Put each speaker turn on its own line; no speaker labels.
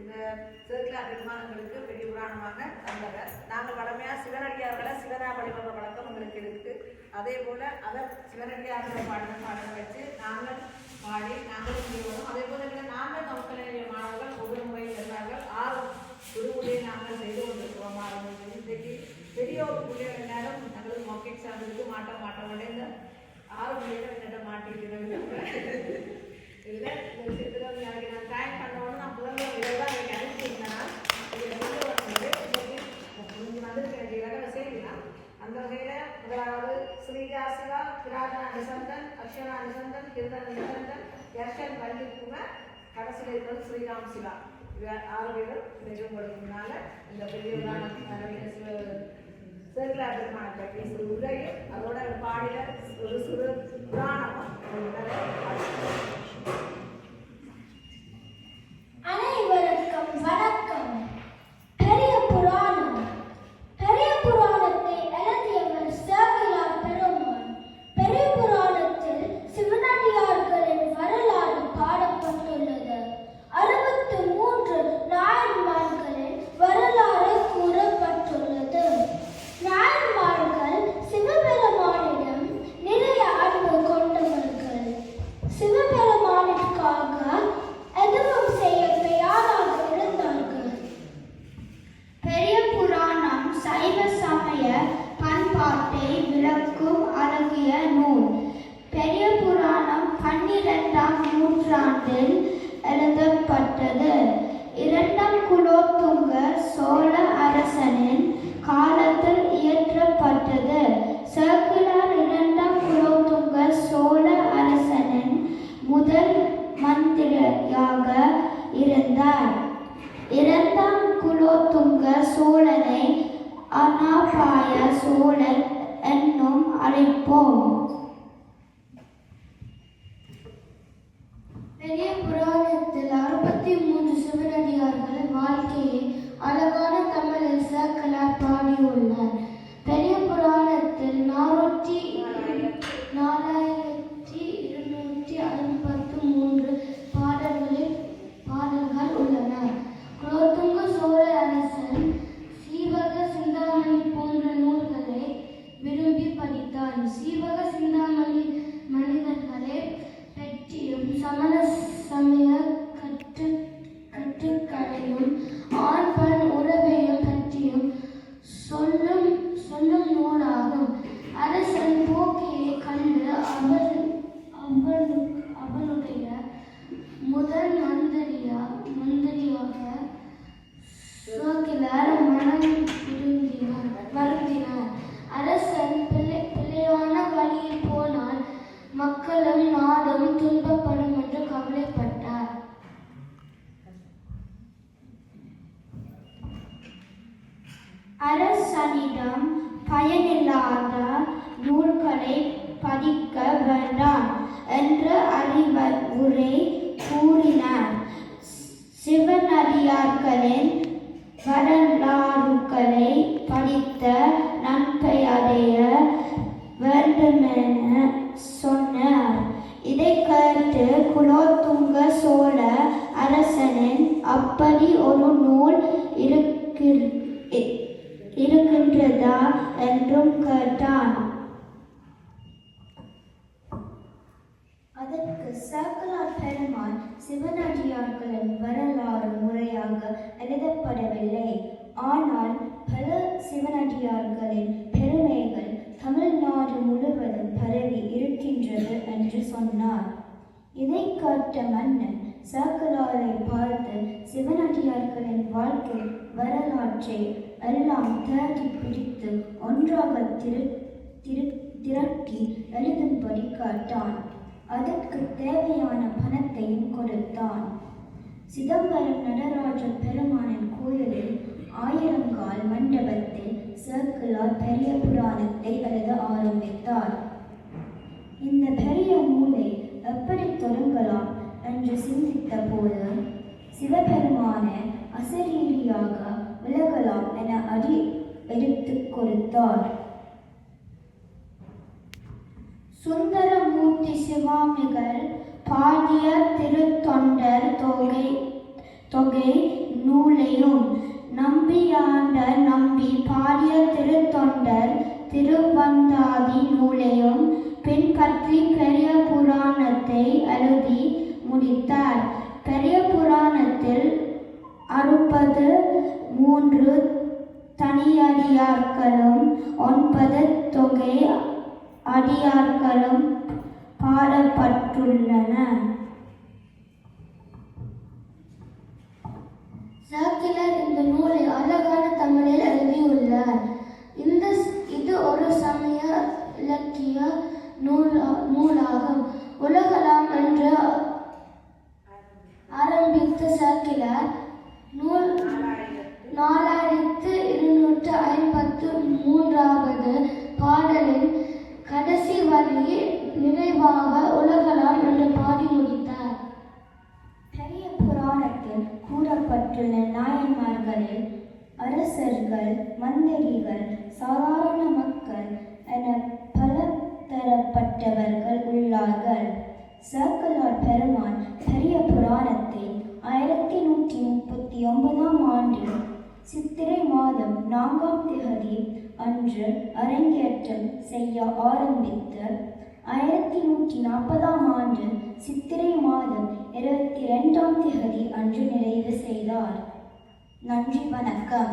இந்த சேர்க்கலா பெருமானங்களுக்கு பெரிய புராணமாக தந்தவர் நாங்கள் வளமையாக சிவனடியார்களை சிவனா வழிபடுற வழக்கம் எங்களுக்கு இருக்குது அதே போல் அதை சிவனடியார்கள் பாடின பாடம் வச்சு நாங்கள் பாடி நாங்களும் செய்வோம் அதே போல் இல்லை நாங்கள் கவுக்கலைய மாணவர்கள் ஒவ்வொரு முறையில் இருந்தார்கள் ஆறு குருவுடைய நாங்கள் செய்து கொண்டிருக்கிறோம் மாணவர்கள் இன்றைக்கு பெரிய ஒரு பிள்ளைகள் எல்லாரும் நாங்கள் மொக்கெட் சார்ந்திருக்கு மாட்ட மாட்ட அடைந்த ஆறு பிள்ளைகள் என்னட்ட மாட்டிட்டு இல்லை இந்த விஷயத்தில் நான் டைம் பண்ணோன்னு அனுசந்தன் அக்ஷர அனுசந்தன் கிருதன் அனுசந்தன் யர்ஷன் வள்ளி குமார் கடைசியில் இருக்கிறது ஸ்ரீராம் சிவா இவர் ஆறு பேரும் நிஜப்படுறதுனால இந்த பெரியவரான சிறுகிலா பெருமான கட்டி சிறு அதோட பாடிய ஒரு சிறு புராணம்
ஆண்டில் எழுதப்பட்டது இரண்டாம் குலோத்துங்க சோழ அரசனின் காலத்தில் இயற்றப்பட்டது சர்க்குலர் இரண்டாம் குலோத்துங்க சோழ அரசனின் முதல் மந்திரியாக இருந்தார் இரண்டாம் குலோத்துங்க சோழனை அனாபாய சோழன் என்னும் அழைப்போம் அழகா அரசனிடம் பயனில்லாத நூல்களை படிக்க வேண்டாம் என்று உரை கூறினார் சிவனடியார்களின் வரலாறுகளை படித்த அடைய வேண்டுமென சொன்னார் இதை கேட்டு குலோத்துங்க சோழ அரசனின் அப்படி ஒரு நூல் இருக்க அதற்கு சாக்கலார் பெருமான் சிவனடியார்களின் வரலாறு முறையாக எழுதப்படவில்லை ஆனால் பல சிவனடியார்களின் பெருமைகள் தமிழ்நாடு முழுவதும் பரவி இருக்கின்றது என்று சொன்னார் இதை காட்ட மன்னன் சாக்கலாரை பார்த்து சிவனடியார்களின் வாழ்க்கை வரலாற்றை எல்லாம் தேடி பிடித்து ஒன்றாக திரு திரு திரட்டி எழுதும்படி காட்டான் அதற்கு தேவையான பணத்தையும் கொடுத்தான் சிதம்பரம் நடராஜ பெருமானின் கோயிலில் ஆயிரங்கால் மண்டபத்தில் சேர்க்கலார் பெரிய புராணத்தை எழுத ஆரம்பித்தார் இந்த பெரிய நூலை எப்படி தொடங்கலாம் என்று சிந்தித்த போது சிவபெருமான அசரீரியாக விலகலாம் என அறி எடுத்து கொடுத்தார் சுந்தரமூர்த்தி சிவாமிகள் பாடிய திருத்தொண்டர் தொகை தொகை நூலையும் நம்பியாண்ட நம்பி பாடிய திருத்தொண்டர் திருவந்தாதி நூலையும் பின்பற்றி பெரிய புராணத்தை அழுதி முடித்தார் பெரிய புராணத்தில் அறுபது மூன்று தனியடியார்களும் ஒன்பது தொகை அடியார்களும் பாடப்பட்டுள்ளன சாக்கிலர் இந்த நூலை அழகான தமிழில் எழுதியுள்ளார் இந்த இது ஒரு சமய இலக்கிய நூல் நூலாகும் உலகலாம் என்று ஆரம்பித்த சாக்கிலர் நூல் நாலாயிரத்து இருநூற்று ஐம்பத்து மூன்றாவது வழியே நிறைவாக உலகளால் என்று பாடி முடித்தார் பெரிய புராணத்தில் கூறப்பட்டுள்ள நாயன்மார்களில் அரசர்கள் மந்திரிகள் சாதாரண மக்கள் என பல தரப்பட்டவர்கள் உள்ளார்கள் சர்க்கலார் பெருமான் பெரிய புராணத்தை ஆயிரத்தி நூற்றி முப்பத்தி ஒன்பதாம் ஆண்டு சித்திரை மாதம் நான்காம் திகதி அன்று அரங்கேற்றம் செய்ய ஆரம்பித்து ஆயிரத்தி நூற்றி நாற்பதாம் ஆண்டு சித்திரை மாதம் இருபத்தி ரெண்டாம் தேதி அன்று நிறைவு செய்தார் நன்றி வணக்கம்